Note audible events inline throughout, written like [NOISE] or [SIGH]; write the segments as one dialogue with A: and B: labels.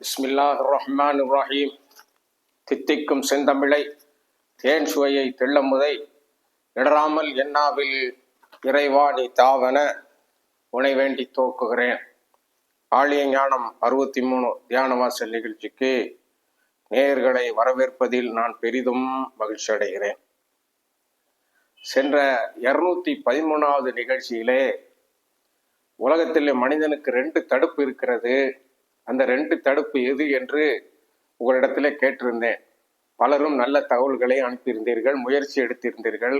A: பிஸ்மில்லாஹ் ரஹ்மான் இப்ராஹிம் தித்திக்கும் செந்தமிழை தேன் சுவையை தெள்ளமுதை இடராமல் எண்ணாவில் இறைவா நீ தாவன உனை வேண்டி தோக்குகிறேன். ஆழிய ஞானம் அறுபத்தி மூணு தியானவாசல் நிகழ்ச்சிக்கு நேயர்களை வரவேற்பதில் நான் பெரிதும் மகிழ்ச்சி அடைகிறேன். சென்ற இருநூத்தி பதிமூணாவது நிகழ்ச்சியிலே உலகத்தில் மனிதனுக்கு ரெண்டு தடுப்பு இருக்கிறது. அந்த ரெண்டு தடுப்பு எது என்று உங்களிடத்திலே கேட்டிருந்தேன். பலரும் நல்ல தகவல்களை அனுப்பியிருந்தீர்கள் முயற்சி எடுத்திருந்தீர்கள்.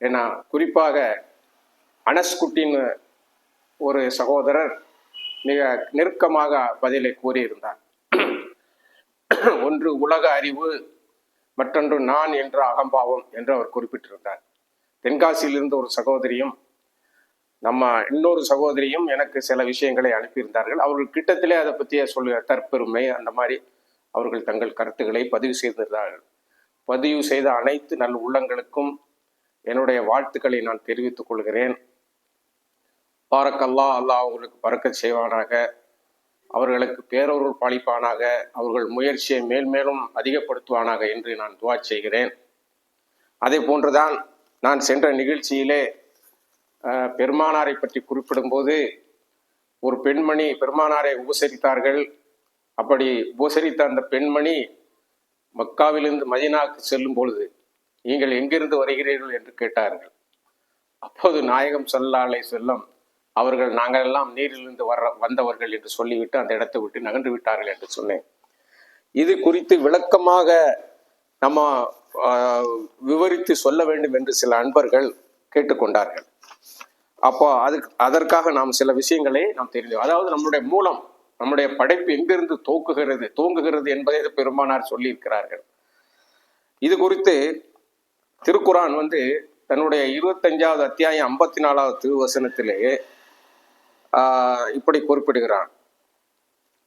A: ஏன்னா குறிப்பாக அனஸ்குட்டின் ஒரு சகோதரர் மிக நெருக்கமாக பதிலை கூறியிருந்தார். ஒன்று உலக அறிவு மற்றொன்று நான் என்ற அகம்பாவம் என்று அவர் குறிப்பிட்டிருந்தார். தென்காசியிலிருந்து ஒரு சகோதரியும் நம்ம இன்னொரு சகோதரியும் எனக்கு சில விஷயங்களை அனுப்பியிருந்தார்கள். அவர்கள் கிட்டத்திலே அதை பற்றிய சொல்ல தற்பெருமை அந்த மாதிரி அவர்கள் தங்கள் கருத்துக்களை பதிவு செய்திருந்தார்கள். பதிவு செய்த அனைத்து நல் உள்ளங்களுக்கும் என்னுடைய வாழ்த்துக்களை நான் தெரிவித்துக் கொள்கிறேன். பாரக்கல்லா அல்லாஹ் அவர்களுக்கு பறக்க செய்வானாக. அவர்களுக்கு பேரொருள் பாலிப்பானாக. அவர்கள் முயற்சியை மேல்மேலும் அதிகப்படுத்துவானாக என்று நான் துவா செய்கிறேன். அதே போன்றுதான் நான் சென்ற நிகழ்ச்சியிலே பெருமானாரை பற்றி குறிப்பிடும்போது ஒரு பெண்மணி பெருமானாரை உபசரித்தார்கள். அப்படி உபசரித்த அந்த பெண்மணி மக்காவிலிருந்து மதினாவுக்கு செல்லும் பொழுது நீங்கள் எங்கிருந்து வருகிறீர்கள்? என்று கேட்டார்கள். அப்போது நாயகம் சல்லாலை செல்லம் அவர்கள் நாங்கள் எல்லாம் நீரிலிருந்து வர வந்தவர்கள் என்று சொல்லிவிட்டு அந்த இடத்தை விட்டு நகர்ந்து விட்டார்கள் என்று சொன்னேன். இது குறித்து விளக்கமாக நம்ம விவரித்து சொல்ல வேண்டும் என்று சில அன்பர்கள் கேட்டுக்கொண்டார்கள். அப்போ அதுக்கு அதற்காக நாம் சில விஷயங்களை நாம் தெரிஞ்சோம் அதாவது நம்மளுடைய மூலம் நம்முடைய படைப்பு எங்கிருந்து தோக்குகிறது தோங்குகிறது என்பதை பெருமானார் சொல்லியிருக்கிறார்கள். இது குறித்து திருக்குரான் வந்து தன்னுடைய இருபத்தஞ்சாவது அத்தியாயம் ஐம்பத்தி நாலாவது திருவசனத்திலே ஆஹ், இப்படி குறிப்பிடுகிறான்.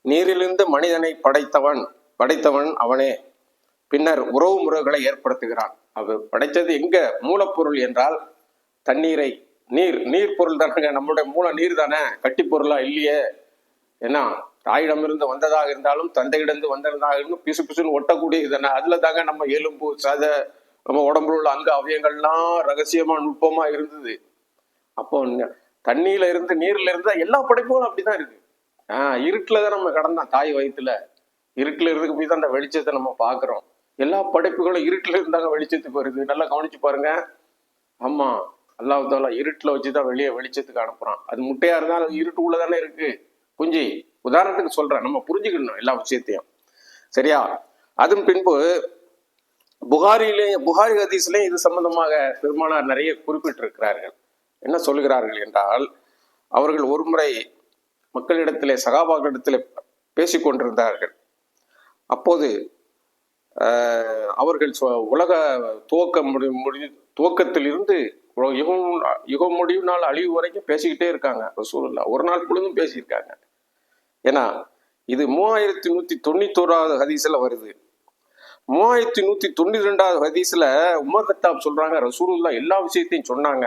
A: நீரிலிருந்து மனிதனை படைத்தவன் படைத்தவன் அவனே. பின்னர் உறவு முறைகளை ஏற்படுத்துகிறான். அவர் படைத்தது எங்க? மூலப்பொருள் என்றால் தண்ணீரை நீர் நீர் பொருள் தானங்க. நம்மளுடைய மூல நீர் தானே. கட்டி பொருளா இல்லையே. ஏன்னா தாயிடமிருந்து வந்ததாக இருந்தாலும் தந்தையிடந்து வந்ததாக இருந்தும் பிசு பிசுன்னு ஒட்டக்கூடியது தானே. அதுல தாங்க நம்ம எலும்பு சதை நம்ம உடம்புல உள்ள அங்க அவயங்கள்லாம் ரகசியமா நுட்பமா இருந்தது. அப்போ தண்ணியில இருந்து நீர்ல இருந்து எல்லா படைப்புகளும் அப்படிதான் இருக்கு. ஆஹ் இருட்டுல தான் நம்ம கடந்தோம் தாய் வயிற்றுல இருட்டுல இருந்து போய் தான் அந்த வெளிச்சத்தை நம்ம பாக்குறோம். எல்லா படைப்புகளும் இருட்டுல இருந்தாங்க வெளிச்சத்துக்கு வருது. நல்லா கவனிச்சு பாருங்க. ஆமா. அல்லாஹ் தாலா வச்சு தான் வெளியே வெளிச்சத்துக்கு அனுப்புகிறான் அது முட்டையாக இருந்தாலும் அது இருட்டு உள்ளதானே இருக்குது குஞ்சி உதாரணத்துக்கு சொல்கிறேன் நம்ம புரிஞ்சுக்கணும் எல்லா விஷயத்தையும். சரியா? அதன் பின்பு புகாரிலே புகாரி ஹதீஸ்லேயும் இது சம்பந்தமாக பெருமானார் நிறைய குறிப்பிட்டிருக்கிறார்கள். என்ன சொல்கிறார்கள் என்றால் அவர்கள் ஒருமுறை மக்களிடத்திலே சகாபாக்களிடத்திலே பேசிக்கொண்டிருந்தார்கள் அப்போது அவர்கள் சொ- உலக துவக்க முடி முடி துவக்கத்திலிருந்து யுகம் யுகம் முடிவு நாள் அழிவு வரைக்கும் பேசிக்கிட்டே இருக்காங்க ரசூல்லா ஒரு நாள் பொழுதும் பேசியிருக்காங்க. ஏன்னா இது மூவாயிரத்தி நூத்தி தொண்ணூத்தோராவது ஹதீஸ்ல வருது. மூவாயிரத்தி நூத்தி தொண்ணூத்தி ரெண்டாவது ஹதீஸ்ல உமர் கத்தாப் சொல்றாங்க ரசூலுல்லா எல்லா விஷயத்தையும் சொன்னாங்க.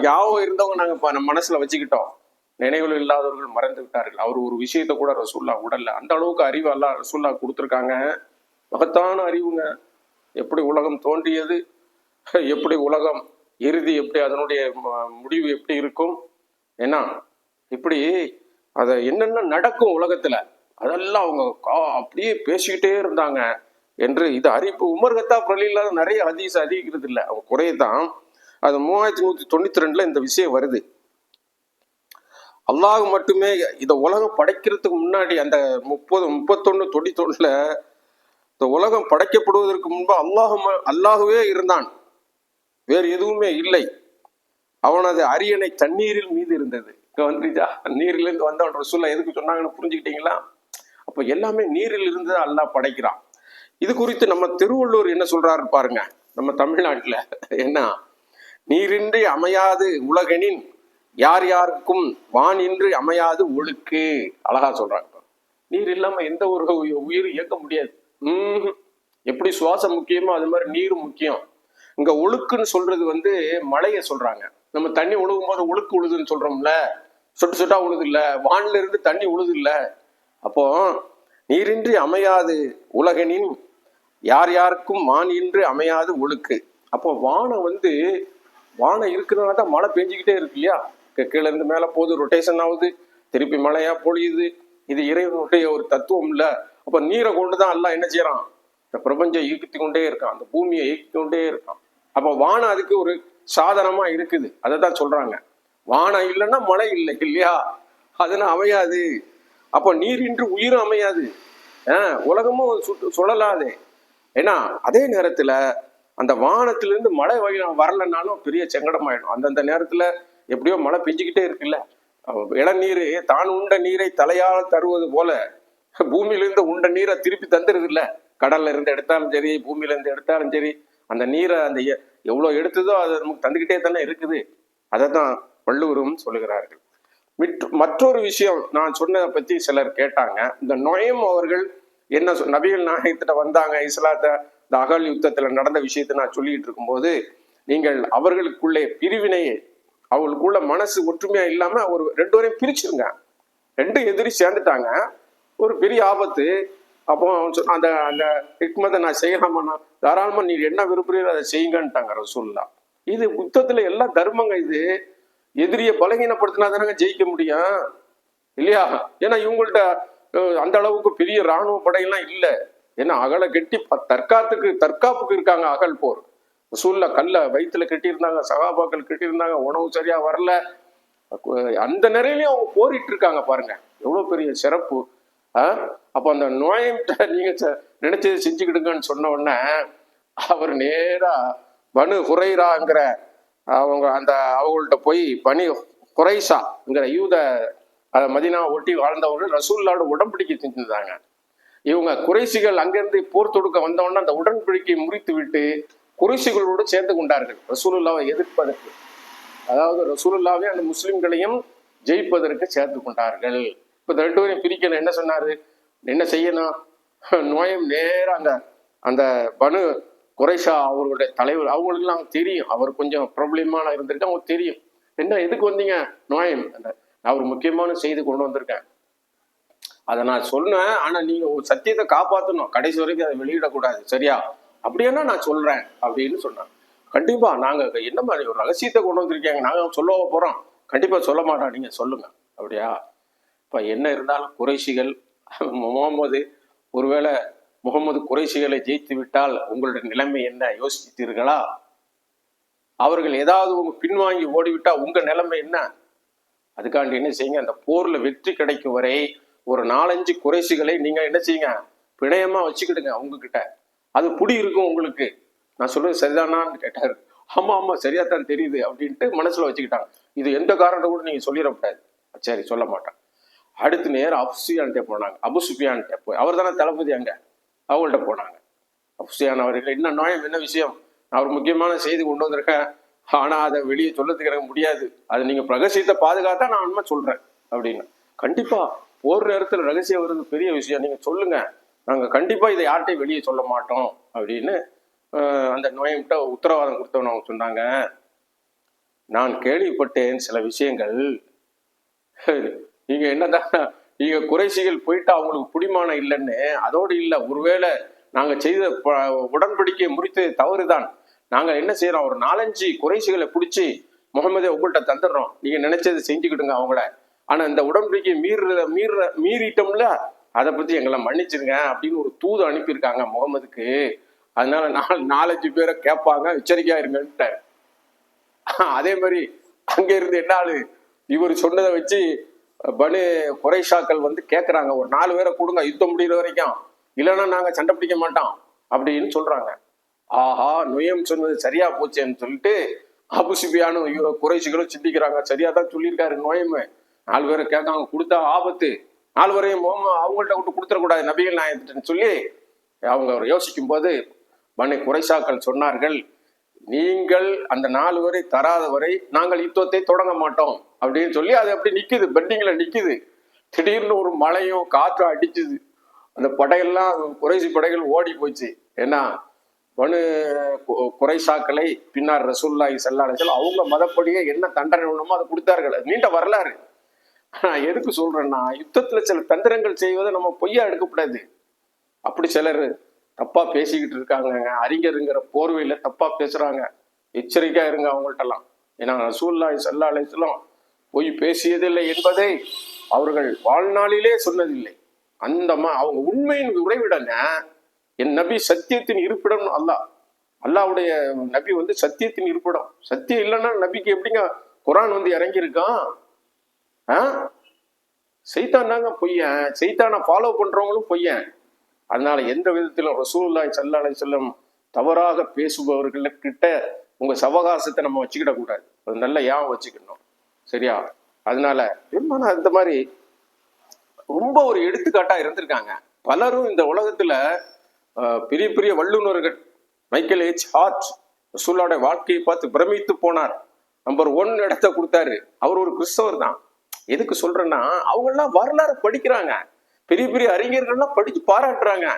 A: யாவோ இருந்தவங்க நாங்க நம்ம மனசுல வச்சுக்கிட்டோம். நினைவில் இல்லாதவர்கள் மறந்து விட்டார்கள். அவர் ஒரு விஷயத்தை கூட ரசூல்லா உடல்ல அந்த அளவுக்கு அறிவு அல்லா ரசூல்லா கொடுத்துருக்காங்க. மகத்தான அறிவுங்க. எப்படி உலகம் தோன்றியது எப்படி உலகம் இறுதி எப்படி அதனுடைய முடிவு எப்படி இருக்கும்? ஏன்னா இப்படி அதை என்னென்ன நடக்கும் உலகத்துல அதெல்லாம் அவங்க கா- அப்படியே பேசிக்கிட்டே இருந்தாங்க என்று இது அறிப்பு உமர்கத்தா பிரலில்லாத நிறைய அதிச அதிகிறது இல்லை அவங்க குறையதான் அது மூவாயிரத்தி நூத்தி தொண்ணூத்தி ரெண்டுல இந்த விஷயம் வருது. அல்லாஹ் மட்டுமே இந்த உலகம் படைக்கிறதுக்கு முன்னாடி அந்த முப்பது முப்பத்தொன்னு தொண்ணூத்தொன்னுல இந்த உலகம் படைக்கப்படுவதற்கு முன்பு அல்லாஹ் அல்லாஹுவே இருந்தான். வேறு எதுவுமே இல்லை. அவனது அரியணை தண்ணீரில் மீது இருந்தது. இங்க வந்துருச்சா? நீரிலிருந்து வந்தவன் ரசூல்லா எதுக்கு சொன்னாங்கன்னு புரிஞ்சுக்கிட்டீங்களா? அப்போ எல்லாமே நீரில் இருந்து அல்லாஹ் படைக்கிறான். இது குறித்து நம்ம திருவள்ளூர் என்ன சொல்றாரு பாருங்க நம்ம தமிழ்நாட்டுல. என்ன? நீரின்றி அமையாது உலகெனின் யார் யாருக்கும் வானின்றி அமையாது ஒழுக்கு. அழகா சொல்றாங்க நீர் இல்லாம எந்த ஒரு உயிர் இயக்க முடியாது. எப்படி சுவாசம் முக்கியமோ அது மாதிரி நீர் முக்கியம். இங்க ஒழுக்குன்னு சொல்றது வந்து மழையை சொல்றாங்க. நம்ம தண்ணி உழுகும் போது ஒழுக்கு உழுதுன்னு சொல்றோம்ல. சொட்டு சொட்டா உழுது இல்ல வானில இருந்து தண்ணி உழுது இல்ல அப்போ நீரின்றி அமையாது உலகனின் யார் யாருக்கும் வான் இன்று அமையாது ஒழுக்கு. அப்போ வானம் வந்து வானம் இருக்கிறதுனால தான் மழை பெஞ்சிக்கிட்டே இருக்கு இல்லையா? கீழே இருந்து மேலே போகுது ரொட்டேஷன் ஆகுது திருப்பி மழையா பொழியுது. இது இறைவனுடைய ஒரு தத்துவம் இல்ல. அப்ப நீரை கொண்டு தான் எல்லாம் என்ன செய்யறான்? இந்த பிரபஞ்சம் இயக்கி கொண்டே இருக்கான். அந்த பூமியை இயக்கி கொண்டே இருக்கான். அப்போ வானம் அதுக்கு ஒரு சாதனமா இருக்குது. அதை தான் சொல்றாங்க. வானம் இல்லைன்னா மழை இல்லை இல்லையா? அதெல்லாம் அமையாது. அப்போ நீரின்றி உயிரும் அமையாது. உலகமும் சுட்டு சுழலாது. ஏன்னா அதே நேரத்துல அந்த வானத்திலிருந்து மழை வழி வரலைன்னாலும் பெரிய சங்கடமாயிடும். அந்தந்த நேரத்துல எப்படியோ மழை பெஞ்சுக்கிட்டே இருக்குல்ல. இளநீர் தான் உண்ட நீரை தலையால் தருவது போல பூமியிலிருந்து உண்ட நீரை திருப்பி தந்துருது இல்லை. கடல்ல இருந்து எடுத்தாலும் சரி பூமியில இருந்து எடுத்தாலும் சரி அந்த நீரை அந்த எவ்வளோ எடுத்ததோ அது நமக்கு தந்துக்கிட்டே தானே இருக்குது. அதை தான் வள்ளுவரும் சொல்லுகிறார்கள். மிட் மற்றொரு விஷயம் நான் சொன்னதை பற்றி சிலர் கேட்டாங்க. இந்த நொயம் அவர்கள் என்ன நபிகள் நாயகத்திட்ட வந்தாங்க இஸ்லாத்தை இந்த அகல் யுத்தத்தில் நடந்த விஷயத்தை நான் சொல்லிட்டு இருக்கும்போது நீங்கள் அவர்களுக்குள்ளே பிரிவினையை அவங்களுக்குள்ள மனசு ஒற்றுமையா இல்லாம ஒரு ரெண்டு வரையும் பிரிச்சிருங்க. ரெண்டு எதிரி சேர்ந்துட்டாங்க. ஒரு பெரிய ஆபத்து. அப்போ அந்த அந்த ஹிக்மத்தை நான் செய்யலாமா தாராளமா நீ என்ன விரும்புறீரோ அதை செய்யுங்கன்ட்டாங்க ரசூல்லா இது புத்தத்தில் எல்லாம் தர்மங்க இது. எதிரியை பலகீனப்படுத்தினா தானங்க ஜெயிக்க முடியும். இல்லையா? ஏன்னா இவங்கள்ட்ட அந்த அளவுக்கு பெரிய ராணுவ படையெல்லாம் இல்ல. ஏன்னா அகலை கெட்டி தற்காத்துக்கு தற்காப்புக்கு இருக்காங்க அகல் போர். சூழ்ல கல்ல வயிற்றுல கட்டியிருந்தாங்க சகாபாக்கள் கட்டியிருந்தாங்க உணவு சரியா வரல. அந்த நிறையிலையும் அவங்க போரிட்டு இருக்காங்க பாருங்க. எவ்வளவு பெரிய சிறப்பு. அப்ப அந்த நோயிட்ட [LAUGHS] நீங்க செ- செஞ்சுக்கிடுங்கன்னு சொன்ன உடனே அவர் நேரா பனு ஹுரைராங்கிற அவங்க அந்த அவங்கள்ட்ட போய் பனி ஹுரைசாங்கிற யூத அஹ், மதீனா ஒட்டி வாழ்ந்தவர்கள் ரசூல்லாவோட உடன்படிக்கை செஞ்சிருந்தாங்க. இவங்க குறைசிகள் அங்கிருந்து போர் தொடுக்க வந்தவொடனே அந்த உடன்படிக்கையை முறித்து விட்டு குறைசிகளோடு சேர்ந்து கொண்டார்கள். ரசூலுல்லாவை எதிர்ப்பதற்கு. அதாவது ரசூலுல்லாவே அந்த முஸ்லிம்களையும் ஜெயிப்பதற்கு சேர்த்து கொண்டார்கள். இப்போ இந்த ரெண்டு பேரும் பிரிக்கணும். என்ன சொன்னாரு? என்ன செய்யணும் நோயம் நேராக அந்த அந்த பனு குறைஷா அவர்களுடைய தலைவர் அவங்களுக்குலாம் தெரியும். அவர் கொஞ்சம் ப்ராப்ளமான இருந்திருக்கு? அவங்க தெரியும். என்ன எதுக்கு வந்தீங்க? நோயம். அந்த அவர் முக்கியமான செய்தி கொண்டு வந்திருக்கேன். அதை நான் சொன்னேன். ஆனால் நீங்கள் ஒரு சத்தியத்தை காப்பாற்றணும் கடைசி வரைக்கும் அதை வெளியிடக்கூடாது. சரியா? அப்படின்னா நான் சொல்றேன்? அப்படின்னு சொன்னேன் கண்டிப்பா நாங்கள் என்ன மாதிரி ஒரு ரகசியத்தை கொண்டு வந்திருக்கீங்க? நாங்கள் சொல்ல போகிறோம் கண்டிப்பாக சொல்ல மாட்டோம். நீங்கள் சொல்லுங்க. அப்படியா? இப்போ என்ன இருந்தாலும் குறைஷிகள் முகமது ஒருவேளை முகமது குறைஷிகளை ஜெயித்து விட்டால் உங்களுடைய நிலைமை என்ன? யோசித்தீர்களா? அவர்கள் ஏதாவது உங்க பின்வாங்கி ஓடிவிட்டா உங்க நிலைமை என்ன? அதுக்காண்டி என்ன செய்யுங்க? அந்த போர்ல வெற்றி கிடைக்கும் வரை ஒரு நாலஞ்சு குறைசிகளை நீங்க என்ன செய்யுங்க? பிணையமா வச்சுக்கிடுங்க உங்ககிட்ட. அது புடி இருக்கும் உங்களுக்கு. நான் சொல்றது சரிதானான்னு கேட்டாரு. ஆமா ஆமா சரியா தான் தெரியுது அப்படின்ட்டு மனசுல வச்சுக்கிட்டாங்க. இது எந்த காரணத்தை கூட நீங்க சொல்லிடக்கூடாது சரி சொல்ல மாட்டேன். அடுத்து நேரம் அப்சுயான்ட்டே போனாங்க. அபு போய் அவர் தானே தளபதி அங்கே? அவங்கள்ட்ட போனாங்க. அப்சுயான் அவர்கள் என்ன நோயம் என்ன விஷயம்? நான் முக்கியமான செய்தி கொண்டு வந்திருக்கேன். ஆனால் அதை வெளியே சொல்லத்துக்கு எனக்கு முடியாது. அதை நீங்கள் ரகசியத்தை பாதுகாத்தா நான் உண்மை சொல்கிறேன் அப்படின்னு. கண்டிப்பாக ஒரு நேரத்தில் ரகசியம் வருது பெரிய விஷயம். நீங்கள் சொல்லுங்கள் நாங்கள் கண்டிப்பாக இதை யார்கிட்டையும் வெளியே சொல்ல மாட்டோம். அப்படின்னு அந்த நோயம்கிட்ட உத்தரவாதம் கொடுத்தவன் அவங்க சொன்னாங்க. நான் கேள்விப்பட்டேன் சில விஷயங்கள். நீங்க என்னதான் நீங்க குறைசிகள் போயிட்டு அவங்களுக்கு பிடிமானம் இல்லைன்னு அதோடு இல்லை ஒருவேளை நாங்க செய்த உடன்படிக்கை உடன்படிக்கையை முறித்தது தவறுதான். நாங்க என்ன செய்யறோம் ஒரு நாலஞ்சு குறைசிகளை பிடிச்சி முகமதே உங்கள்கிட்ட தந்துடுறோம். நீங்க நினைச்சதை செஞ்சுக்கிடுங்க அவங்கள. ஆனா இந்த உடன்படிக்கையை மீற மீற மீறிட்டோம்ல அதை பத்தி எங்களை மன்னிச்சிருங்க அப்படின்னு ஒரு தூது அனுப்பியிருக்காங்க முகமதுக்கு. அதனால நாலு நாலஞ்சு பேரை கேட்பாங்க எச்சரிக்கையா இருங்கன்ட்டு அதே மாதிரி அங்க இருந்து என்ன ஆளு இவர் சொன்னதை வச்சு பனு குறைஷாக்கள் வந்து கேட்குறாங்க ஒரு நாலு பேரை கொடுங்க யுத்தம் முடிகிற வரைக்கும். இல்லைன்னா நாங்கள் சண்டை பிடிக்க மாட்டோம் அப்படின்னு சொல்கிறாங்க ஆஹா நொயம் சொன்னது சரியா போச்சேன்னு சொல்லிட்டு அபுசிபியானும் குறைசிகளும் சிந்திக்கிறாங்க. சரியா தான் சொல்லியிருக்காரு நோயம் நாலு பேரை கேட்காங்க கொடுத்தா ஆபத்து. நாலு பேரையும் மோம- அவங்கள்ட்ட விட்டு கொடுத்துடக்கூடாது நபிகள் நாயகத்தின்னு சொல்லி அவங்க யோசிக்கும் போது பனு குறைசாக்கள் சொன்னார்கள் நீங்கள் அந்த நாலு வரை தராத வரை நாங்கள் யுத்தத்தை தொடங்க மாட்டோம் அப்படின்னு சொல்லி அது அப்படி நிற்குது பெண்டிங்கில் நிற்குது திடீர்னு ஒரு மழையும் காற்றும் அடிச்சுது. அந்த படையெல்லாம் குறைசி படைகள் ஓடி போச்சு. ஏன்னா பனு குறைசாக்களை பின்னார் ரசூல்லாய் செல்லாடத்தில் அவங்க மதப்படியே என்ன தண்டனை வேணுமோ அதை கொடுத்தார்கள். நீண்ட வரலாறு. நான் எதுக்கு சொல்றேன்னா யுத்தத்துல சில தந்திரங்கள் செய்வதை நம்ம பொய்யா எடுக்கக்கூடாது. அப்படி சிலர் தப்பா பேசிக்கிட்டு இருக்காங்க. அறிஞருங்கிற போர்வையில தப்பா பேசுறாங்க. எச்சரிக்கையா இருங்க அவங்கள்ட்டலாம். ஏன்னா ரசூல்லாய் சல்லா போய் பேசியதில்லை என்பதை அவர்கள் வாழ்நாளிலே சொன்னதில்லை. அந்த அவங்க உண்மையின் உறைவிடன என் நபி சத்தியத்தின் இருப்பிடம் அல்லாஹ். அல்லாஹ்வுடைய நபி வந்து சத்தியத்தின் இருப்பிடம். சத்தியம் இல்லைன்னா நபிக்கு எப்படிங்க குரான் வந்து இறங்கியிருக்கான்? ஆ? செய்தான் தாங்க பொய்யன். செய்தானை ஃபாலோ பண்றவங்களும் பொய்யன். அதனால எந்த விதத்திலும் ரசூல்லாய் சல்லாலை செல்லும் தவறாக பேசுபவர்கள்கிட்ட உங்க சவகாசத்தை நம்ம வச்சுக்கிட கூடாது. அது நல்ல யாம் வச்சுக்கணும்? சரியா? அதனால பெருமான அந்த மாதிரி ரொம்ப ஒரு எடுத்துக்காட்டா இருந்திருக்காங்க. பலரும் இந்த உலகத்துல பெரிய பெரிய வல்லுநர்கள் மைக்கேல் ஹெச் ஹார்ட் ரசூல்லாவுடைய வாழ்க்கையை பார்த்து பிரமித்து போனார். நம்பர் ஒன் இடத்த கொடுத்தாரு. அவர் ஒரு கிறிஸ்தவர் தான். எதுக்கு சொல்றேன்னா அவங்கெல்லாம் வரலாறு படிக்கிறாங்க. பெரிய பெரிய அறிஞர்கள்லாம் படிச்சு பாராட்டுறாங்க.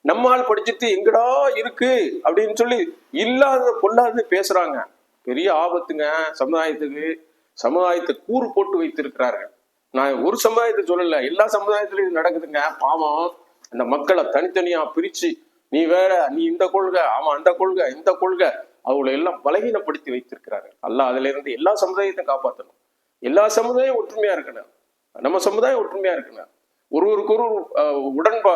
A: நம்மால் படிச்சுட்டு எங்கடா இருக்கு? அப்படின்னு சொல்லி இல்லாத பொல்லாத பேசுறாங்க. பெரிய ஆபத்துங்க. சமுதாயத்துக்கு சமுதாயத்தை கூறு போட்டு வைத்திருக்கிறார்கள். நான் ஒரு சமுதாயத்தை சொல்லல. எல்லா சமுதாயத்திலையும் இது நடக்குதுங்க. பாவம். அந்த மக்களை தனித்தனியா பிரிச்சு நீ வேற நீ இந்த கொள்கை ஆமா அந்த கொள்கை இந்த கொள்கை அவங்களை எல்லாம் பலகீனப்படுத்தி வைத்திருக்கிறார்கள். அல்ல அதுல இருந்து எல்லா சமுதாயத்தையும் காப்பாற்றணும் எல்லா சமுதாயம் ஒற்றுமையா இருக்கணும். நம்ம சமுதாயம் ஒற்றுமையா இருக்கணும். ஒருவருக்கு ஒருவர் உடன்பா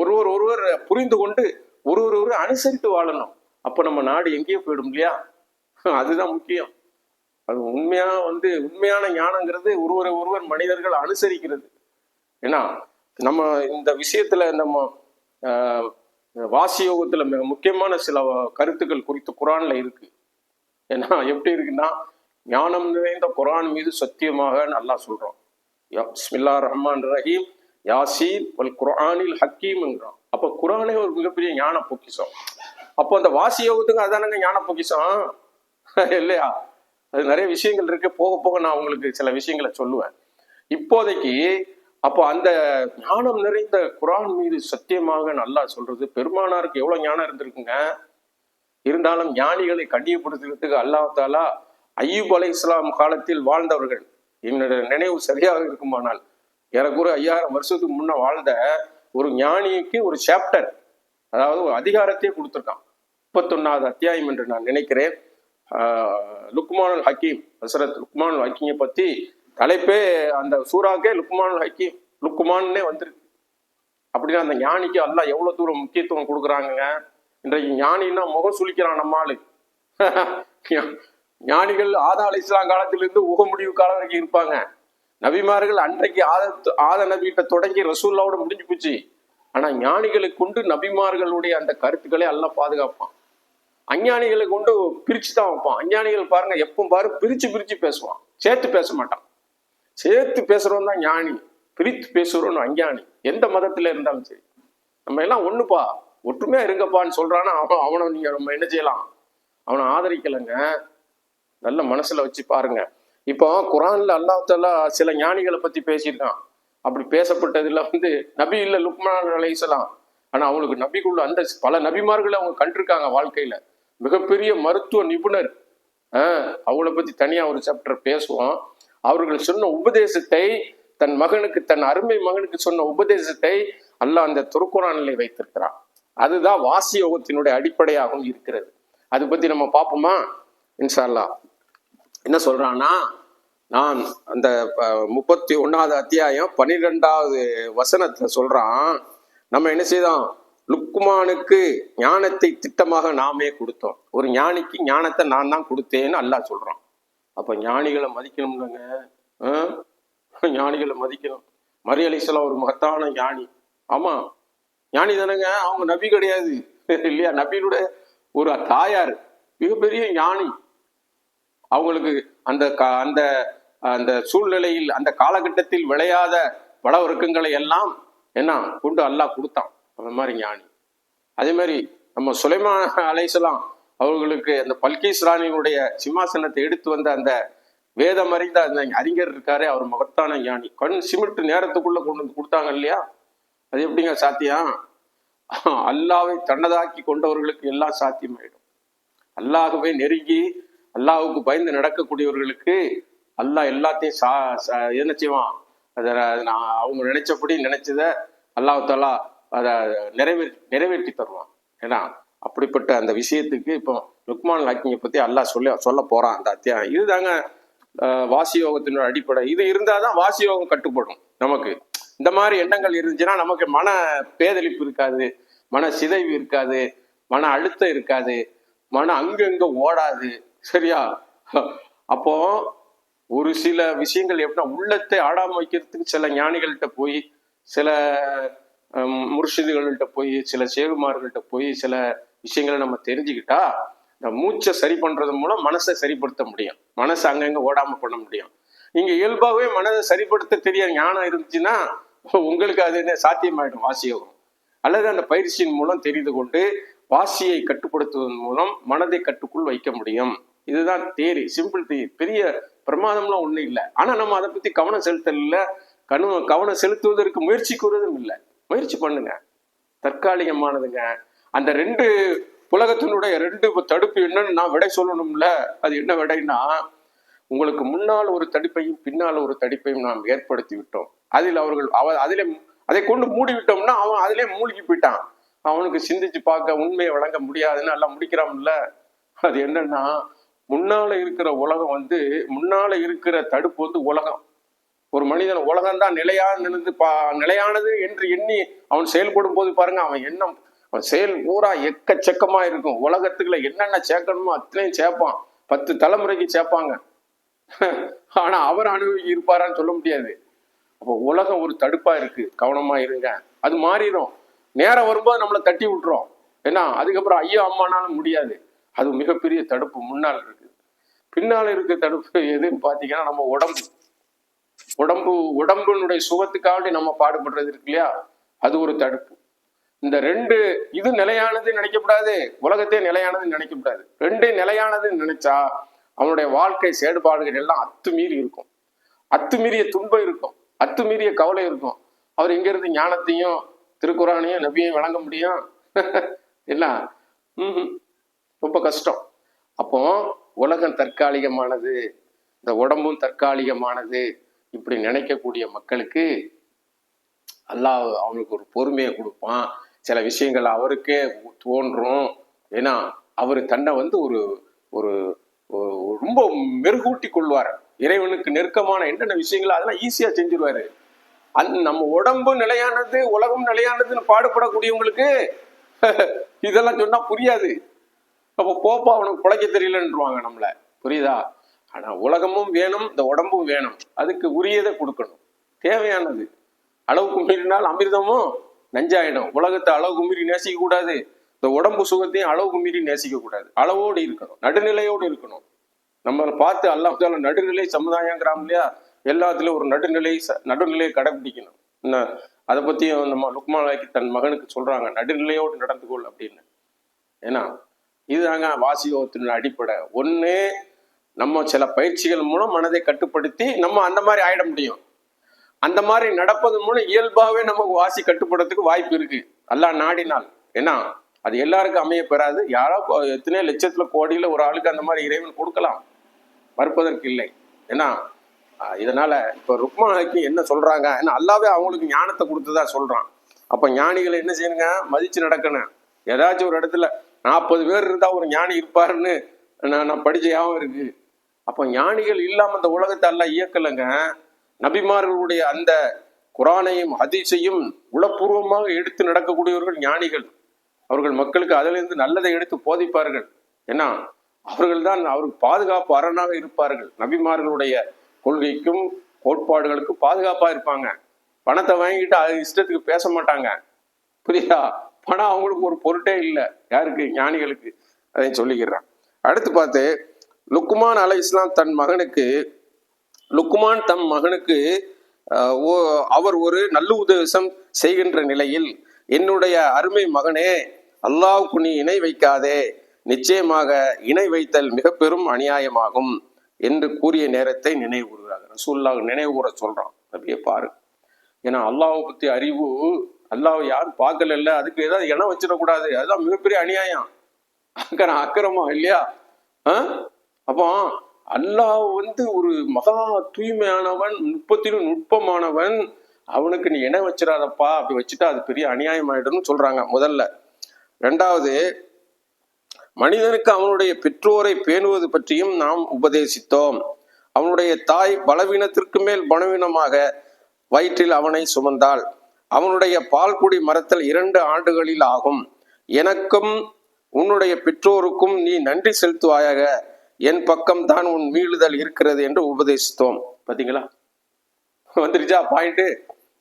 A: ஒருவர் ஒருவர் புரிந்து கொண்டு ஒருவர் ஒருவர் அனுசரித்து வாழணும். அப்போ நம்ம நாடு எங்கேயோ போயிடும் இல்லையா? அதுதான் முக்கியம். அது உண்மையா வந்து உண்மையான ஞானங்கிறது ஒருவரை ஒருவர் மனிதர்கள் அனுசரிக்கிறது. ஏன்னா நம்ம இந்த விஷயத்துல நம்ம ஆஹ், வாசியோகத்துல மிக முக்கியமான சில கருத்துக்கள் குறித்து குரான்ல இருக்கு. ஏன்னா எப்படி இருக்குன்னா ஞானம் நிறைந்த குரான் மீது சத்தியமாக நல்லா சொல்றோம் பிஸ்மில்லா ரஹ்மான் ரஹீம். யாசீன் வல் குரானில் ஹக்கீம்ங்கிறான் அப்போ குரானே ஒரு மிகப்பெரிய ஞான பொக்கிஷம். அப்போ அந்த வாசி யோகத்துக்கு அதானங்க ஞான பொக்கிஷம்? இல்லையா? அது நிறைய விஷயங்கள் இருக்கு. போக போக நான் உங்களுக்கு சில விஷயங்களை சொல்லுவேன். இப்போதைக்கு அப்போ அந்த ஞானம் நிறைந்த குரான் மீது சத்தியமாக நல்லா சொல்றது பெருமானாருக்கு எவ்வளவு ஞானம் இருந்திருக்குங்க? இருந்தாலும் ஞானிகளை கண்ணியப்படுத்துறதுக்கு அல்லாத்தாலா ஐயூப் அலை இஸ்லாம் காலத்தில் வாழ்ந்தவர்கள். என்னோட நினைவு சரியாக இருக்குமானால் ஏறக்குறை ஐயாயிரம் வருஷத்துக்கு முன்ன வாழ்ந்த ஒரு ஞானிக்கு ஒரு சாப்டர் அதாவது ஒரு அதிகாரத்தையே கொடுத்துருக்கான். முப்பத்தொன்னாவது அத்தியாயம் என்று நான் நினைக்கிறேன். லுக்மானுல் ஹக்கீம் ஹசரத் லுக்மானுல் ஹக்கீமை பத்தி தலைப்பே அந்த சூறாக்கே லுக்மானுல் ஹக்கீம் லுக்மான்னே வந்திருக்கு. அப்படின்னா அந்த ஞானிக்கு எல்லாம் எவ்வளவு தூரம் முக்கியத்துவம் கொடுக்குறாங்கங்க? இன்றைக்கு ஞானின்னா முகம் சுழிக்கிறான் நம்மாள் [LAUGHS] ஞானிகள் ஆதா அலை இஸ்லாம் காலத்திலிருந்து உக முடிவு காலம் வரைக்கும் இருப்பாங்க. நபிமார்கள் அன்றைக்கு ஆத ஆத நபிகிட்ட தொடங்கி ரசூல்லாவோட முடிஞ்சு போச்சு. ஆனா ஞானிகளை கொண்டு நபிமார்களுடைய அந்த கருத்துக்களை எல்லாம் பாதுகாப்பான். அஞ்ஞானிகளை கொண்டு பிரிச்சு தான் வைப்பான். அஞ்ஞானிகள் பாருங்க எப்பவும் பாரு பிரிச்சு பிரிச்சு பேசுவான். சேர்த்து பேச மாட்டான். சேர்த்து பேசுறவன் தான் ஞானி. பிரித்து பேசுறவன் அஞ்ஞானி. எந்த மதத்துல இருந்தாலும் சரி. நம்ம எல்லாம் ஒண்ணுப்பா. ஒற்றுமையா இருங்கப்பான்னு சொல்றானா அவன் அவனை நீங்க நம்ம என்ன செய்யலாம்? அவனை ஆதரிக்கலைங்க. நல்ல மனசுல வச்சு பாருங்க. இப்போ குரான்ல அல்லாஹ் சில ஞானிகளை பத்தி பேசியிருக்கான். அப்படி பேசப்பட்டதுல வந்து நபி இல்ல லுக்மான் அலைசலாம் ஆனா அவங்களுக்கு நபிக்குள்ள அந்த பல நபிமார்களை அவங்க கண்டிருக்காங்க வாழ்க்கையில. மிகப்பெரிய மருத்துவ நிபுணர். ஆஹ் அவங்கள பத்தி தனியா ஒரு சாப்டர் பேசுவோம். அவர்கள் சொன்ன உபதேசத்தை தன் மகனுக்கு தன் அருமை மகனுக்கு சொன்ன உபதேசத்தை அல்லாஹ் அந்த துருக்குறானிலே வைத்திருக்கிறான். அதுதான் வாசி யோகத்தினுடைய அடிப்படையாகவும் இருக்கிறது. அதை பத்தி நம்ம பார்ப்போமா? இன்ஷா அல்லாஹ். என்ன சொல்றான்னா நான் அந்த முப்பத்தி ஒன்றாவது அத்தியாயம் பன்னிரெண்டாவது வசனத்தை சொல்கிறான் நம்ம என்ன செய்தோம்? லுக்குமானுக்கு ஞானத்தை திட்டமாக நாமே கொடுத்தோம். ஒரு ஞானிக்கு ஞானத்தை நான் தான் கொடுத்தேன்னு அல்லா சொல்கிறான் அப்போ ஞானிகளை மதிக்கணும்லங்க ஞானிகளை மதிக்கணும். மரி ஒரு மகத்தான ஞானி. ஆமாம் ஞானி தானேங்க. அவங்க நபி கிடையாது. இல்லையா? நபியினுடைய ஒரு தாயார். மிகப்பெரிய ஞானி. அவங்களுக்கு அந்த கா- அந்த அந்த சூழ்நிலையில் அந்த காலகட்டத்தில் விளையாத பழவர்க்கங்களை எல்லாம் என்ன கொண்டு அல்லாஹ் கொடுத்தான். அந்த மாதிரி ஞானி. அதே மாதிரி நம்ம சுலைமா அலைசலாம் அவர்களுக்கு அந்த பல்கீஸ் ராணியினுடைய சிம்மாசனத்தை எடுத்து வந்த அந்த வேதம் அறிந்த அந்த அறிஞர் இருக்காரு அவர் மகத்தான ஞானி. கண் சிமிட்டு நேரத்துக்குள்ள கொண்டு வந்து கொடுத்தாங்க இல்லையா? அது எப்படிங்க சாத்தியம் அல்லாவை தன்னதாக்கி கொண்டவர்களுக்கு எல்லாம் சாத்தியமாயிடும். அல்லாகவே நெருங்கி அல்லாவுக்கு பயந்து நடக்கக்கூடியவர்களுக்கு அல்லாஹ் எல்லாத்தையும் சா சா- என்ன செய்வான் அதை நான் அவங்க நினைச்சபடி நினைச்சத அல்லாஹாலா அதை நிறைவேறி நிறைவேற்றி தருவான். ஏன்னா அப்படிப்பட்ட அந்த விஷயத்துக்கு இப்போ லுக்மான் ஹாக்கிங்கை பத்தி அல்லாஹ் சொல்ல சொல்ல போறான் அந்த அத்தியாயம். இதுதாங்க வாசியோகத்தினோட வாசி யோகத்தினோட அடிப்படை. இது இருந்தாதான் வாசி யோகம் கட்டுப்படும் நமக்கு. இந்த மாதிரி எண்ணங்கள் இருந்துச்சுன்னா நமக்கு மன பேதளிப்பு இருக்காது மன சிதைவு இருக்காது மன அழுத்தம் இருக்காது மன அங்கங்க ஓடாது. சரியா? அப்போ ஒரு சில விஷயங்கள் எப்படின்னா உள்ளத்தை ஆடாம வைக்கிறதுக்கு சில ஞானிகள்கிட்ட போய் சில முர்ஷிதுகள்கிட்ட போய் சில சேகுமார்கள்ட்ட போய் சில விஷயங்களை நம்ம தெரிஞ்சுக்கிட்டா இந்த மூச்சை சரி பண்றது மூலம் மனசை சரிப்படுத்த முடியும். மனசை அங்கங்க ஓடாம பண்ண முடியும். நீங்க இயல்பாகவே மனதை சரிப்படுத்த தெரிய ஞானம் இருந்துச்சுன்னா உங்களுக்கு அது என்ன சாத்தியமாயிடும் வாசியோகம். அல்லது அந்த பயிற்சியின் மூலம் தெரிந்து கொண்டு வாசியை கட்டுப்படுத்துவதன் மூலம் மனதை கட்டுக்குள் வைக்க முடியும். இதுதான் தேரி சிம்பிள் தேரி. பெரிய பிரமாதம்லாம் ஒண்ணும் இல்லை. ஆனா நம்ம அதை பத்தி கவனம் செலுத்தல இல்ல கவனம் செலுத்துவதற்கு முயற்சி கூறுவதும் இல்லை. முயற்சி பண்ணுங்க. தற்காலிகமானதுங்க. அந்த ரெண்டு உலகத்தினுடைய ரெண்டு தடுப்பு என்னன்னு நான் விடை சொல்லணும்ல. அது என்ன விடைன்னா உங்களுக்கு முன்னால் ஒரு தடுப்பையும் பின்னால் ஒரு தடுப்பையும் நாம் ஏற்படுத்தி விட்டோம். அதில் அவர்கள் அவ அதிலே அதை கொண்டு மூடி விட்டோம்னா அவன் அதிலே மூழ்கி போயிட்டான். அவனுக்கு சிந்திச்சு பார்க்க உண்மையை வழங்க முடியாதுன்னு எல்லாம் முடிக்கிறான்ல அது என்னன்னா முன்னால இருக்கிற உலகம் வந்து முன்னால இருக்கிற தடுப்பு வந்து உலகம். ஒரு மனிதன் உலகம் தான் நிலையானது பா நிலையானது என்று எண்ணி அவன் செயல்படும் போது பாருங்க அவன் எண்ணம் அவன் செயல் பூரா எக்கச்சக்கமா இருக்கும். உலகத்துக்குள்ள என்னென்ன சேர்க்கணுமோ அத்தனையும் சேர்ப்பான். பத்து தலைமுறைக்கு சேர்ப்பாங்க. [LAUGHS] ஆனா அவர் அனுபவி இருப்பாரான்னு சொல்ல முடியாது. அப்போ உலகம் ஒரு தடுப்பா இருக்கு. கவனமா இருங்க. அது மாறிடும் நேரம் வரும்போது நம்மளை தட்டி விட்டுரும். ஏன்னா அதுக்கப்புறம் ஐயோ அம்மானாலும் முடியாது. அது மிகப்பெரிய தடுப்பு முன்னால் இருக்கு. பின்னால் இருக்க தடுப்பு எதுன்னு பார்த்தீங்கன்னா நம்ம உடம்பு. உடம்பு உடம்பினுடைய சுகத்துக்காண்டி நம்ம பாடுபடுறது இருக்கு இல்லையா? அது ஒரு தடுப்பு. இந்த ரெண்டு இது நிலையானது நினைக்கக்கூடாது. உலகத்தே நிலையானதுன்னு நினைக்கக்கூடாது. ரெண்டு நிலையானதுன்னு நினைச்சா அவனுடைய வாழ்க்கை செயல்பாடுகள் எல்லாம் அத்துமீறி இருக்கும். அத்துமீறிய துன்பம் இருக்கும். அத்துமீறிய கவலை இருக்கும். அவர் இங்கிருந்து ஞானத்தையும் திருக்குறானையும் நபியையும் வழங்க முடியும்? [LAUGHS] என்ன ரொம்ப கஷ்டம். அப்போ உலகம் தற்காலிகமானது இந்த உடம்பும் தற்காலிகமானது இப்படி நினைக்கக்கூடிய மக்களுக்கு அல்லாஹ் அவங்களுக்கு ஒரு பொறுமையை கொடுப்பான். சில விஷயங்கள் அவருக்கே தோன்றும். ஏன்னா அவர் தன்னை வந்து ஒரு ஒரு ரொம்ப மெருகூட்டி கொள்வார். இறைவனுக்கு நெருக்கமான என்னென்ன விஷயங்களோ அதெல்லாம் ஈஸியாக செஞ்சிருவாரு. அந் நம்ம உடம்பு நிலையானது உலகம் நிலையானதுன்னு பாடுபடக்கூடியவங்களுக்கு [LAUGHS] இதெல்லாம் சொன்னா புரியாது. அப்போ போப்பா அவனுக்கு பிழைக்க தெரியலன்றுவாங்க நம்மளை. புரியுதா? ஆனா உலகமும் வேணும் இந்த உடம்பும் வேணும். அதுக்கு உரியதை கொடுக்கணும். தேவையானது. அளவுக்கு மீறினால் அமிர்தமும் நஞ்சாயிடும். உலகத்தை அளவுக்கு மீறி நேசிக்க கூடாது. இந்த உடம்பு சுகத்தையும் அளவுக்கு மீறி நேசிக்க கூடாது. அளவோடு இருக்கணும். நடுநிலையோடு இருக்கணும். நம்மளை பார்த்து அல்லாஹ் நடுநிலை சமுதாயங்கிறாம் இல்லையா? எல்லாத்துலயும் ஒரு நடுநிலை ச- நடுநிலையை கடைபிடிக்கணும். என்ன? அதை பத்தியும் நம்ம லுக்மாலாக்கி தன் மகனுக்கு சொல்றாங்க. நடுநிலையோடு நடந்து கொள் அப்படின்னு. ஏன்னா இதுதாங்க வாசியோகத்தின் அடிப்படை. ஒன்று நம்ம சில பயிற்சிகள் மூலம் மனதை கட்டுப்படுத்தி நம்ம அந்த மாதிரி ஆயிட முடியும். அந்த மாதிரி நடப்பது மூலம் இயல்பாகவே நமக்கு வாசி கட்டுப்படுறதுக்கு வாய்ப்பு இருக்கு. எல்லாம் நாடினால். ஏன்னா அது எல்லாருக்கும் அமைய பெறாது. யாரோ எத்தனையோ லட்சத்துல கோடியில ஒரு ஆளுக்கு அந்த மாதிரி இறைவன் கொடுக்கலாம். மறுப்பதற்கு இல்லை. ஏன்னா இதனால இப்போ ருக்மானுக்கு என்ன சொல்றாங்க? ஏன்னா அல்லாவே அவங்களுக்கு ஞானத்தை கொடுத்ததா சொல்றான். அப்ப ஞானிகளை என்ன செய்யணுங்க? மதிச்சு நடக்கணும். ஏதாச்சும் ஒரு இடத்துல நாற்பது பேர் இருந்தா ஒரு ஞானி இருப்பாருன்னு நான் நான் படித்த யாவும் இருக்கு. அப்போ ஞானிகள் இல்லாமல் அந்த உலகத்தை எல்லாம் இயக்கலைங்க. நபிமார்களுடைய அந்த குரானையும் ஹதீஸையும் உளப்பூர்வமாக எடுத்து நடக்கக்கூடியவர்கள் ஞானிகள். அவர்கள் மக்களுக்கு அதிலிருந்து நல்லதை எடுத்து போதிப்பார்கள். ஏன்னா அவர்கள் தான் அவருக்கு பாதுகாப்பு அரணாக இருப்பார்கள். நபிமார்களுடைய கொள்கைக்கும் கோட்பாடுகளுக்கும் பாதுகாப்பா இருப்பாங்க. பணத்தை வாங்கிட்டு அது இஷ்டத்துக்கு பேச மாட்டாங்க. புரியுதா? ஆனால் அவங்களுக்கு ஒரு பொருட்டே இல்லை. யாருக்கு? ஞானிகளுக்கு. அதை சொல்லிக்கிறான். அடுத்து பார்த்து லுக்குமான் அலை இஸ்லாம் தன் மகனுக்கு லுக்குமான் தம் மகனுக்கு ஓ- அவர் ஒரு நல்ல உபதேசம் செய்கின்ற நிலையில் என்னுடைய அருமை மகனே அல்லாவுக்கு நீ இணை வைக்காதே. நிச்சயமாக இணை வைத்தல் மிக பெரும் அநியாயமாகும் என்று கூறிய நேரத்தை நினைவு கூறுகிறார் ரசூல்லா நினைவு கூற சொல்றான். அப்படியே பாரு. ஏன்னா அல்லாவை பத்தி அறிவு அல்லாஹ் யாரும் பார்க்கல அதுக்கு ஏதாவது இனம் வச்சிடக்கூடாது. அதுதான் மிகப்பெரிய அநியாயம். அக்கறை அக்கிரமம் இல்லையா? ஆ? அப்போ அல்லாஹ் வந்து ஒரு மகா தூய்மையானவன் நுட்பத்திலும் நுட்பமானவன். அவனுக்கு நீ இணை வச்சிடாதப்பா. அப்படி வச்சுட்டா அது பெரிய அநியாயம் ஆயிடும்னு சொல்றாங்க முதல்ல. ரெண்டாவது மனிதனுக்கு அவனுடைய பெற்றோரை பேணுவது பற்றியும் நாம் உபதேசித்தோம். அவனுடைய தாய் பலவீனத்திற்கு மேல் பலவீனமாக வயிற்றில் அவனை சுமந்தாள். அவனுடைய பால்குடி மரத்தல் இரண்டு ஆண்டுகளில் ஆகும். எனக்கும் உன்னுடைய பெற்றோருக்கும் நீ நன்றி செலுத்துவாயாக. என் பக்கம் தான் உன் மீளுதல் இருக்கிறது என்று உபதேசித்தோம். பாத்தீங்களா? வந்துருச்சா பாயிண்ட்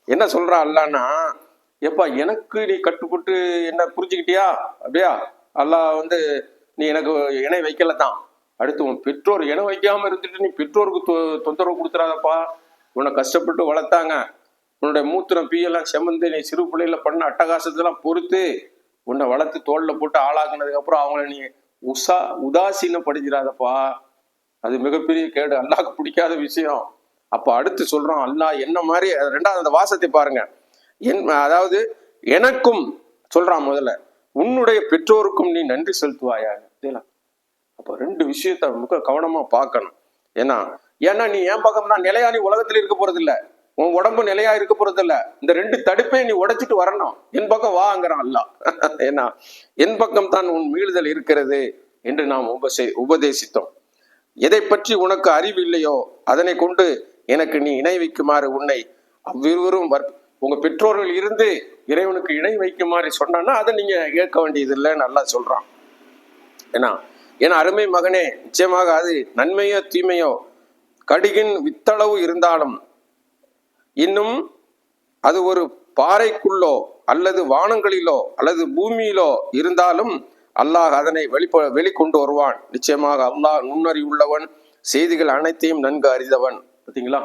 A: என்ன சொல்றா அல்லான்னா எப்பா எனக்கு நீ கட்டுப்பட்டு என்ன புரிஞ்சுக்கிட்டியா? அப்படியா? அல்லாஹ் வந்து நீ எனக்கு இணை வைக்கல தான் அடுத்து உன் பெற்றோர் இணை வைக்காம இருந்துட்டு நீ பெற்றோருக்கு தொ- தொந்தரவு கொடுத்துறாதப்பா. உன்னை கஷ்டப்பட்டு வளர்த்தாங்க. உன்னுடைய மூத்திரம் பீயெல்லாம் செமந்து நீ சிறு பிள்ளையில பண்ண அட்டகாசத்தெல்லாம் பொறுத்து உன்னை வளர்த்து தோல்ல போட்டு ஆளாக்குனதுக்கு அப்புறம் அவங்கள நீ உசா உதாசீனப்படுத்திடாதப்பா அது மிகப்பெரிய கேடு. அல்லாக்கு பிடிக்காத விஷயம். அப்ப அடுத்து சொல்றோம் அல்லாஹ் என்ன மாதிரி ரெண்டாவது அந்த வாசத்தை பாருங்க. என் அதாவது எனக்கும் சொல்றான் முதல்ல உன்னுடைய பெற்றோருக்கும் நீ நன்றி செலுத்துவாயாக. அப்போ ரெண்டு விஷயத்த மிக கவனமா பார்க்கணும். ஏன்னா ஏன்னா நீ என் பக்கம் தான் நிலையா நீ உலகத்துல இருக்க போறது இல்லை உன் உடம்பு நிலையா இருக்க போறது இல்ல இந்த ரெண்டு தடுப்பையும் நீ உடைச்சிட்டு வரணும். என் பக்கம் வாங்கிறான் அல்ல [LAUGHS] ஏன்னா என் பக்கம் தான் உன் மீளுதல் இருக்கிறது என்று நாம் உபசே உபதேசித்தோம். எதை பற்றி உனக்கு அறிவு இல்லையோ அதனை கொண்டு எனக்கு நீ இணை வைக்குமாறு உன்னை அவ்விருவரும் வர்- உங்க பெற்றோர்கள் இருந்து இறைவனுக்கு இணை வைக்குமாறு சொன்னான்னா அதை நீங்க கேட்க வேண்டியது இல்லைன்னு நல்லா சொல்றான். ஏன்னா ஏன்னா அருமை மகனே நிச்சயமாக அது நன்மையோ தீமையோ கடுகின் வித்தளவு இருந்தாலும் இன்னும் அது ஒரு பாறைக்குள்ளோ அல்லது வானங்களிலோ அல்லது பூமியிலோ இருந்தாலும் அல்லாஹ் அதனை வெளிப்ப வெளிக்கொண்டு வருவான். நிச்சயமாக அல்லாஹ் நுண்ணறிவுள்ளவன் செய்திகள் அனைத்தையும் நன்கு அறிந்தவன். பார்த்தீங்களா?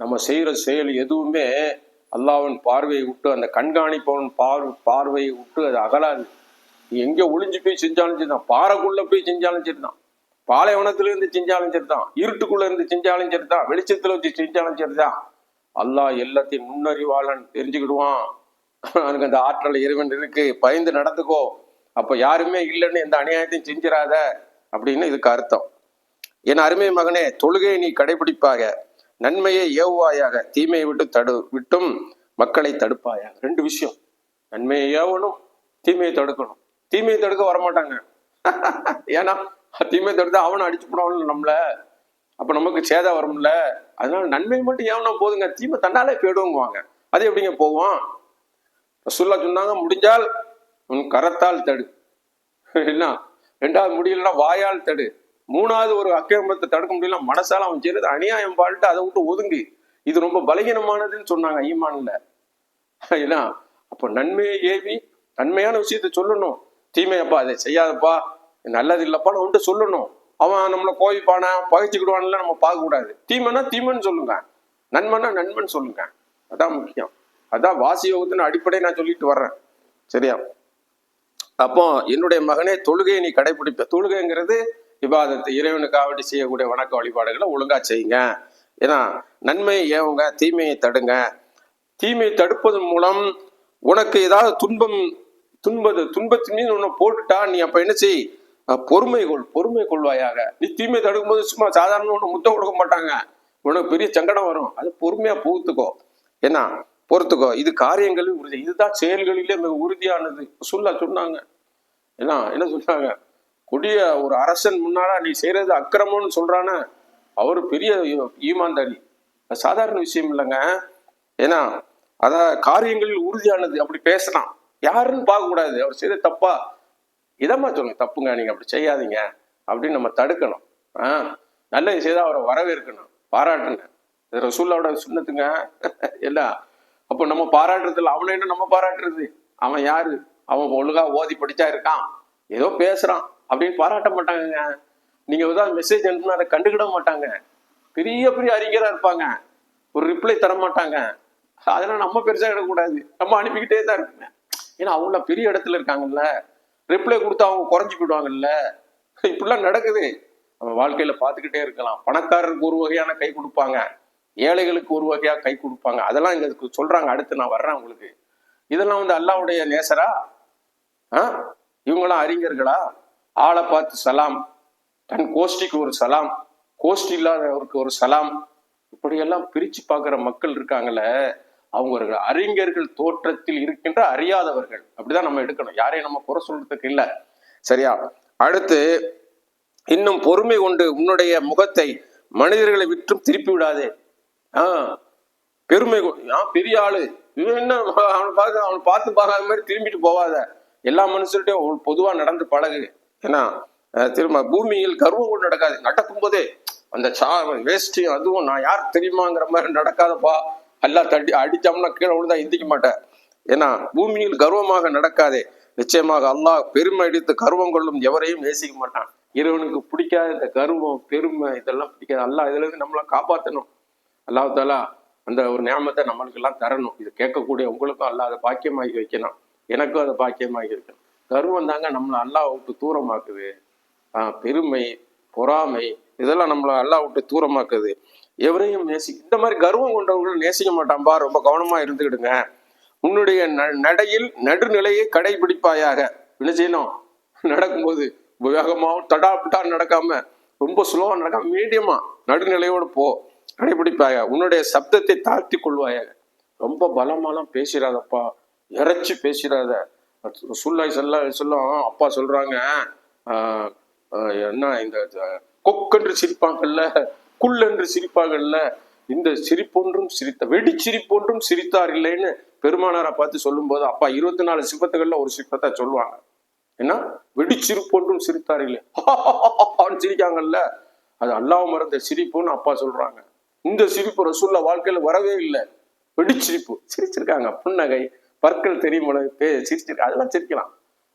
A: நம்ம செய்கிற செயல் எதுவுமே அல்லாவின் பார்வையை விட்டு அந்த கண்காணிப்பவன் பார்வை பார்வையை விட்டு அது அகலாது. நீ ஒளிஞ்சு போய் செஞ்சாலும் சரிதான் பாறைக்குள்ளே போய் செஞ்சாலும் சரிதான் பாலைவனத்திலிருந்து செஞ்சாலும் சரிதான் இருட்டுக்குள்ளே இருந்து செஞ்சாலும் சரிதான் வெளிச்சத்தில் வச்சு செஞ்சாலும் சரிதான் அல்லாஹ் எல்லாத்தையும் நுண்ணறிவாளன் தெரிஞ்சுக்கிடுவான். அவனுக்கு அந்த ஆற்றல் இறைவன் இருக்கு. பயந்து நடந்துக்கோ. அப்போ யாருமே இல்லைன்னு எந்த அநியாயத்தையும் செஞ்சிடாத அப்படின்னு இதுக்கு அர்த்தம். என் அருமை மகனே தொழுகையை நீ கடைபிடிப்பாக நன்மையை ஏவுவாயாக. தீமையை விட்டு தடு விட்டும் மக்களை தடுப்பாயாக. ரெண்டு விஷயம். நன்மையை ஏவணும் தீமையை தடுக்கணும். தீமையை தடுக்க வரமாட்டாங்க. ஏன்னா தீமையை தடுத்தா அவனை அடிச்சு போடணும் நம்மள. அப்ப நமக்கு சேதம் வரும்ல. அதனால நன்மை மட்டும் ஏவனா போதுங்க? தீமை தன்னாலே போயிடுவோங்குவாங்க அது எப்படிங்க போவோம் ரசூல்லா சொன்னாங்க முடிஞ்சால் உன் கரத்தால் தடு. என்ன? ரெண்டாவது முடியலன்னா வாயால் தடு. மூணாவது ஒரு அக்கிரமத்தை தடுக்க முடியல மனசால அவன் செய்யறது அநியாயம் பாட்டு அதை விட்டு ஒதுங்கு. இது ரொம்ப பலகீனமானதுன்னு சொன்னாங்க ஈமான்ல. ஏன்னா அப்போ நன்மையை ஏவி நன்மையான விஷயத்த சொல்லணும். தீமையப்பா அதை செய்யாதப்பா. நல்லது இல்லப்பான்னு வந்துட்டு சொல்லணும். அவன் நம்மளை கோவிப்பானா? பகைச்சிக்கிடுவான்ல நம்ம பார்க்கக்கூடாது. தீமைன்னா தீமைனா தீமைன்னு சொல்லுங்க. நன்மைனா நண்பன் சொல்லுங்க. அதான் முக்கியம். அதான் வாசி யோகத்தின் அடிப்படை நான் சொல்லிட்டு வர்றேன். சரியா? அப்போ என்னுடைய மகனே தொழுகையை நீ கடைபிடிப்ப தொழுகைங்கிறது விவாதத்தை இறைவனுக்காவட்டி செய்யக்கூடிய வணக்க வழிபாடுகளை ஒழுங்கா செய்யுங்க. ஏன்னா நன்மையை ஏவுங்க தீமையை தடுங்க. தீமையை தடுப்பதன் மூலம் உனக்கு ஏதாவது துன்பம் துன்பது துன்பத்தின் மீது உன்னை போட்டுட்டா நீ அப்ப என்ன செய்? பொறுமை கொள் பொறுமை கொள்வாயாக நீ தீமை தடுக்கும் போது சும்மா சாதாரண ஒன்று முத்தம் கொடுக்க மாட்டாங்க. உனக்கு பெரிய சங்கடம் வரும். அது பொறுமையா பொறுத்துக்கோ என்ன பொறுத்துக்கோ. இது காரியங்களில் உறுதி. இதுதான் செயல்களிலே மிக உறுதியானது. சொல்ல சொன்னாங்க. என்ன என்ன சொன்னாங்க? கொடிய ஒரு அரசன் முன்னால நீ செய்யறது அக்கிரமம்னு சொல்றான. அவர் பெரிய ஈமாந்தாரி ஈமான்தாரி சாதாரண விஷயம் இல்லைங்க. ஏன்னா அதான் காரியங்களில் உறுதியானது. அப்படி பேசலாம் யாருன்னு பார்க்க கூடாது அவர் செய்த தப்பா? இதமா சொல்லுங்க தப்புங்க நீங்க அப்படி செய்யாதீங்க. அப்படின்னு நம்ம தடுக்கணும். ஆ நல்லது செய்தால் அவரை வரவேற்கணும் பாராட்டுங்க. இது ரசூல்லாவோட சுண்ணத்துங்க. இல்லை அப்போ நம்ம பாராட்டுறதில்ல அவனை என்ன நம்ம பாராட்டுறது? அவன் யாரு? அவன் ஒழுங்கா ஓதி படிச்சா இருக்கான். ஏதோ பேசுறான் அப்படின்னு பாராட்ட மாட்டாங்கங்க. நீங்க ஏதாவது மெசேஜ் அனுப்புனா அதை கண்டுக்கிட மாட்டாங்க. பெரிய பெரிய அறிஞரா இருப்பாங்க. ஒரு ரிப்ளை தர மாட்டாங்க. அதெல்லாம் நம்ம பெருசா எடுக்கக்கூடாது. நம்ம அனுப்பிக்கிட்டே தான் இருக்குங்க ஏன்னா அவங்கள பெரிய இடத்துல இருக்காங்கல்ல. ரிப்ளை கொடுத்தா அவங்க குறைஞ்சி போயிடுவாங்கல்ல? இப்படிலாம் நடக்குது. நம்ம வாழ்க்கையில பார்த்துக்கிட்டே இருக்கலாம். பணக்காரருக்கு ஒரு வகையான கை கொடுப்பாங்க. ஏழைகளுக்கு ஒரு வகையா கை கொடுப்பாங்க. அதெல்லாம் இங்க சொல்றாங்க. அடுத்து நான் வர்றேன் உங்களுக்கு. இதெல்லாம் வந்து அல்லாவுடைய நேசரா? ஆ? இவங்களாம் அறிஞர்களா? ஆளை பார்த்து சலாம். தன் கோஷ்டிக்கு ஒரு சலாம். கோஷ்டி இல்லாதவருக்கு ஒரு சலாம். இப்படியெல்லாம் பிரிச்சு பார்க்குற மக்கள் இருக்காங்கல்ல அவங்க ஒரு அறிஞர்கள் தோற்றத்தில் இருக்கின்ற அறியாதவர்கள். அப்படிதான் நம்ம எடுக்கணும். யாரையும் நம்ம குறை சொல்றதுக்கு இல்லை. சரியா? அடுத்து இன்னும் பொறுமை கொண்டு உன்னுடைய முகத்தை மனிதர்களை விற்றும் திருப்பி விடாதே. ஆ பெருமை கொ- ஆ பெரிய ஆளு. இவன் என்ன? அவனை பார்த்து அவனை பார்த்து பார்க்காத மாதிரி திரும்பிட்டு போவாத. எல்லா மனுஷர்கிட்டையும் பொதுவா நடந்து பழகு. ஏன்னா திரும்ப பூமியில் கர்வம் கொண்டு நடக்காது. நடக்கும் போதே அந்த சா வேஷ்டி அதுவும் நான் யார் தெரியுமாங்கிற மாதிரி நடக்காதப்பா. எல்லாம் தட்டி அடிச்சோம்னா கீழே விழுந்தா எந்திக்க மாட்டேன். ஏன்னா பூமியில் கர்வமாக நடக்காதே. நிச்சயமாக அல்லாஹ் பெருமை அடித்து கர்வம் கொள்ளும் எவரையும் நேசிக்க மாட்டான். இறைவனுக்கு பிடிக்காத இந்த கர்வம் பெருமை இதெல்லாம் பிடிக்காது. அல்லாஹ் இதுல இருந்து நம்மளை காப்பாற்றணும் அல்லாஹாலா அந்த ஒரு நியமத்தை நம்மளுக்கு எல்லாம் தரணும். இது கேட்கக்கூடிய உங்களுக்கும் அல்லாஹ் அதை பாக்கியமாகி வைக்கணும். எனக்கும் அதை பாக்கியமாக்கி வைக்கணும். கர்வம் தாங்க நம்மளை அல்லாஹ் விட்டு தூரமாக்குது. ஆஹ் பெருமை பொறாமை இதெல்லாம் நம்மளை அல்லாஹ் விட்டு தூரமாக்குது. எவரையும் நேசி இந்த மாதிரி கர்வம் கொண்டவர்கள் நேசிக்க மாட்டாம்பா ரொம்ப கவனமா இருந்துக்கிடுங்க. உன்னுடைய ந- நடையில் நடுநிலையை கடைபிடிப்பாயாக. என்ன செய்யணும்? நடக்கும்போது வேகமாகவும் தடாபுட்டா நடக்காம ரொம்ப ஸ்லோவாக நடக்காம மீடியமா நடுநிலையோடு போ. கடைபிடிப்பாய உன்னுடைய சப்தத்தை தாழ்த்தி கொள்வாயாக. ரொம்ப பலமாலாம் பேசிடாதப்பா இறைச்சி பேசிடாத சுல்லாய் சொல்ல சொல்லும் அப்பா சொல்றாங்க. என்ன இந்த கொக்கென்று சிரிப்பாங்கல்ல குள்ளென்று சிரிப்பாங்கல்ல இந்த சிரிப்பொன்றும் சிரித்த வெடிச்சிரிப்பொன்றும் சிரித்தார் இல்லைன்னு பெருமானாரை பார்த்து சொல்லும் போது அப்பா இருபத்தி நாலு சிப்பத்துகள்ல ஒரு சிப்பத்தை சொல்லுவாங்க. என்ன? வெடிச்சிரிப்பொன்றும் சிரித்தார் இல்லை அவன் சிரிக்காங்கல்ல அது அல்லாஹ் மறந்த சிரிப்புன்னு அப்பா சொல்றாங்க. இந்த சிரிப்பு ரசூல்லா வாழ்க்கையில வரவே இல்லை. வெடிச்சிரிப்பு சிரிச்சிருக்காங்க. புன்னகை பற்கள் தெரியும் சிரிச்சிருக்காங்க அதெல்லாம் சிரிக்கலாம்.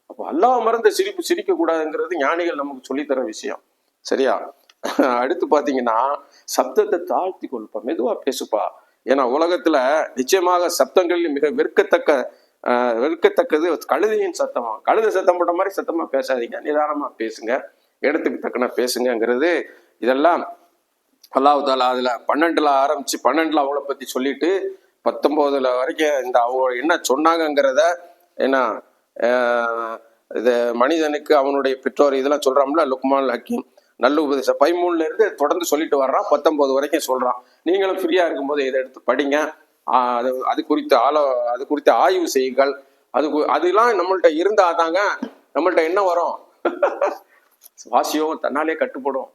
A: அப்போ அல்லாஹ் மறந்த சிரிப்பு சிரிக்க கூடாதுங்கிறது ஞானிகள் நமக்கு சொல்லித்தர விஷயம். சரியா? அடுத்து பார்த்தீங்கன்னா சப்தத்தை தாழ்த்தி கொள்பா மெதுவா பேசுப்பா. ஏன்னா உலகத்துல நிச்சயமாக சப்தங்களில் மிக வெறுக்கத்தக்க வெறுக்கத்தக்கது கழுதையின் சத்தமா? கழுதை சத்தம் போட்ட மாதிரி சத்தமா பேசாதீங்க. நிதானமா பேசுங்க. இடத்துக்கு தக்கன பேசுங்கங்கிறது இதெல்லாம் அல்லாஹ் தாலா அதுல பன்னெண்டுல ஆரம்பிச்சு பன்னெண்டுல அவளை பத்தி சொல்லிட்டு பத்தொன்பதுல வரைக்கும் இந்த அவங்க என்ன சொன்னாங்கங்கிறத என்ன இது மனிதனுக்கு அவனுடைய பெற்றோர் இதெல்லாம் சொல்றாங்களா லுக்மான் ஹக்கீம். நல்ல உபதேசம். பதிமூணுல இருந்து தொடர்ந்து சொல்லிட்டு வர்றான். பத்தொன்பது வரைக்கும் சொல்றான். நீங்களும் ஃப்ரீயா இருக்கும்போது இதை எடுத்து படிங்க. அது அது குறித்து ஆலோ அது குறித்து ஆய்வு செய்யுங்கள். அது அதெல்லாம் நம்மள்ட்ட இருந்தாதாங்க நம்மள்ட்ட என்ன வரும்? வாசியம் தன்னாலே கட்டுப்படும்.